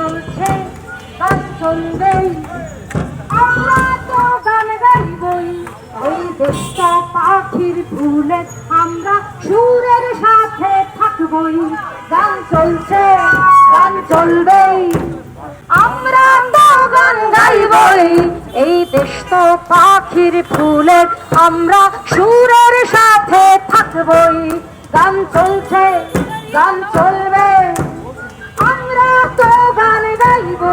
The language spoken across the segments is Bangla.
চলছে, তার চলবেই আমরা তো গান গাইবই। ওই দেশ পাখির ভুলে আমরা সুরের সাথে থাকবই। গান চলছে, গান চলবেই। আমরা তো গান গাইবই। এই দেশ তো পাখির ফুলের আমরা সুরের সাথে থাকবই। গান চলছে, গান চলবে।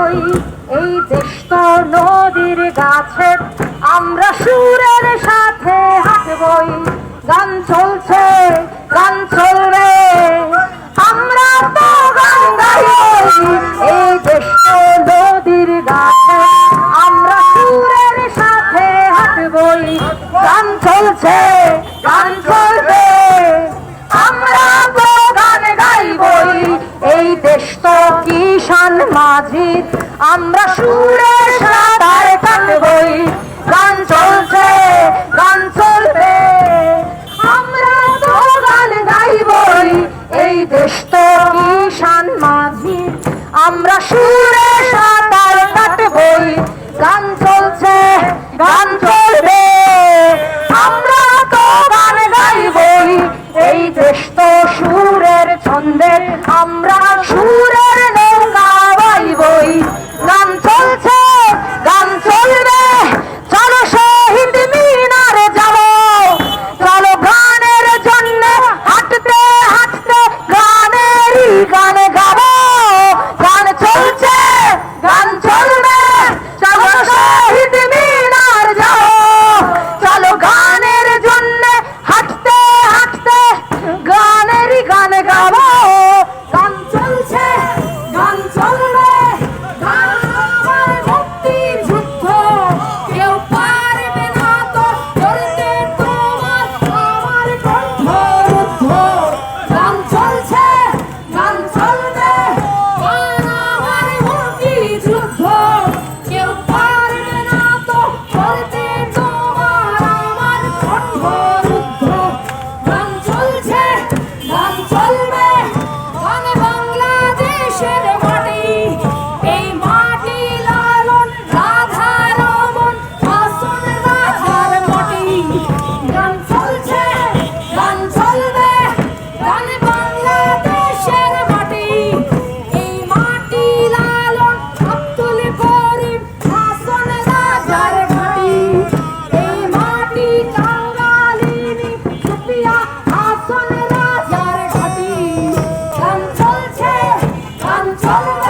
হই এই চেষ্টা নদীর গাছে। আমরা সুরের সাথে হাঁটবই। গান চলছে গান চলছে। আমরা সুরে সাঁতার কাটবই। গান চলছে, গান চলবে। আমরা তো গান গাইবই। এই দেশ তো কিষান মাঝি। আমরা সুরে সাঁতার shadow. Oh.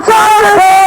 চলবে